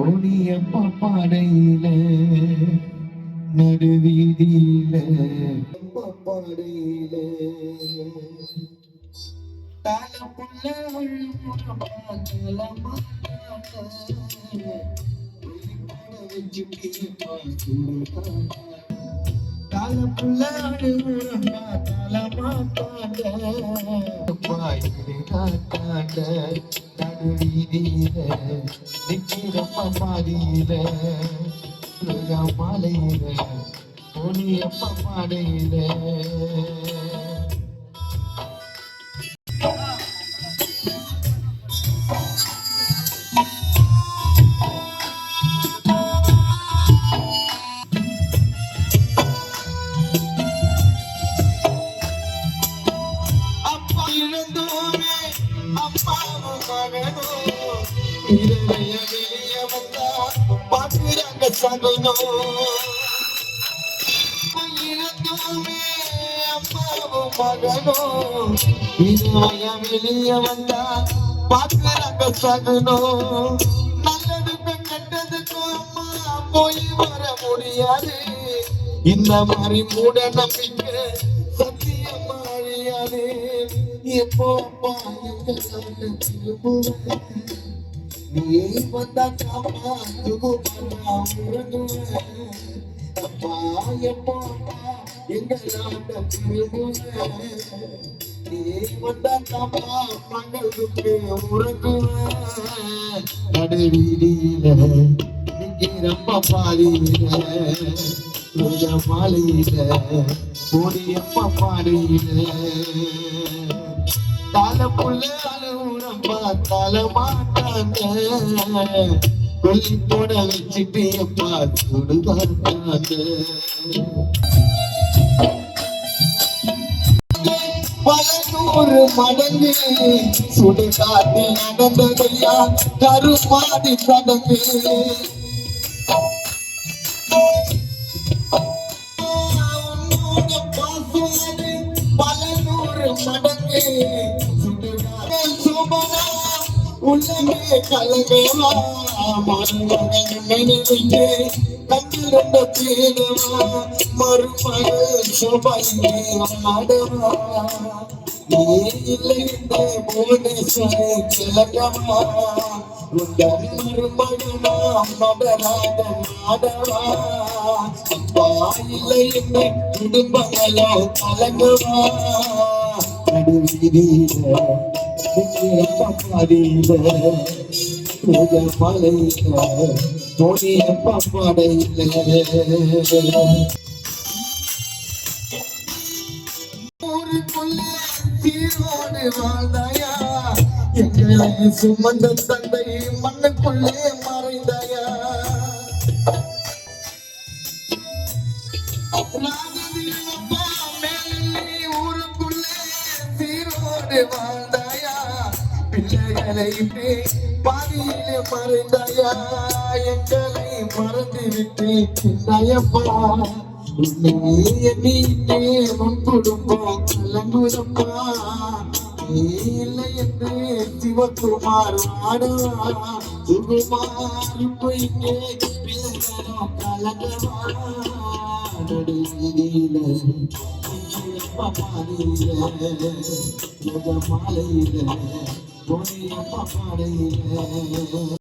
கோணியப்ப பாடையில நடுவீதியில பாடையில தாளப்புள்ள அழுமுறமா தாளப்புள்ள அழுமுறமா தாளமா பாண்ட நடுவீதியில நிக்கிறப்ப பாதியில மாலையில பொனியப்ப பாடையில அப்பாவும் மகனும் வெளிய வந்தா பாக்குறாங்க சகனும் அப்பா இருந்தோமே அப்பாவும் மகனும் வெளிய வந்தா பாக்குறாங்க சகனும் நல்லதுக்கும் கெட்டதுக்கும் அம்மா போய் வர முடியாது. இந்த மாதிரி மூட நம்பிக்கை எப்போ நீ வந்தா காப்பா அப்பா எப்போ அப்பா திரும்புவேன் நீ வந்தா காப்பா பங்களுக்கு உறங்குவேன் நடுவீதியில நிக்கிறப்ப பாதியில மாலையில கோடியப்ப பாடையில தால புள்ள அழுவுறப்பா கொல்லி போட வச்சுட்டு எப்பா சுடுகாட்டாங்க பல மடங்கு சுடுகாட்டு நடந்ததையா கருமாடி சடங்கு. மடங்கு சுபமா உள்ளமே கலகமா மனமகன் கண்ணிருந்த தேடவா மறுமகள் சுபையே ஆடவா நீ இல்லை இந்த உங்கள் அப்பா இல்லை குடும்பங்களோ கலங்கவா சுமந்த தந்தை மண்ணுக்குள்ளே மறைந்தாயா? சீரோடு வாழ்ந்தாயா? பிள்ளைகளை விட்டு பாதியிலே மறைந்தாயா? எங்களை மறந்து விட்டு சின்னையப்பா நீயே உன் குடும்பம் கலங்குதப்பா. நீ இல்லை என்று சிவகுமார் வாடுவா சுகுமார் பொய்யே பிள்ளைகளோ கலங்கவா? நடுவீதியில பாடியில மாலையில பொன்னியப்ப பாடையில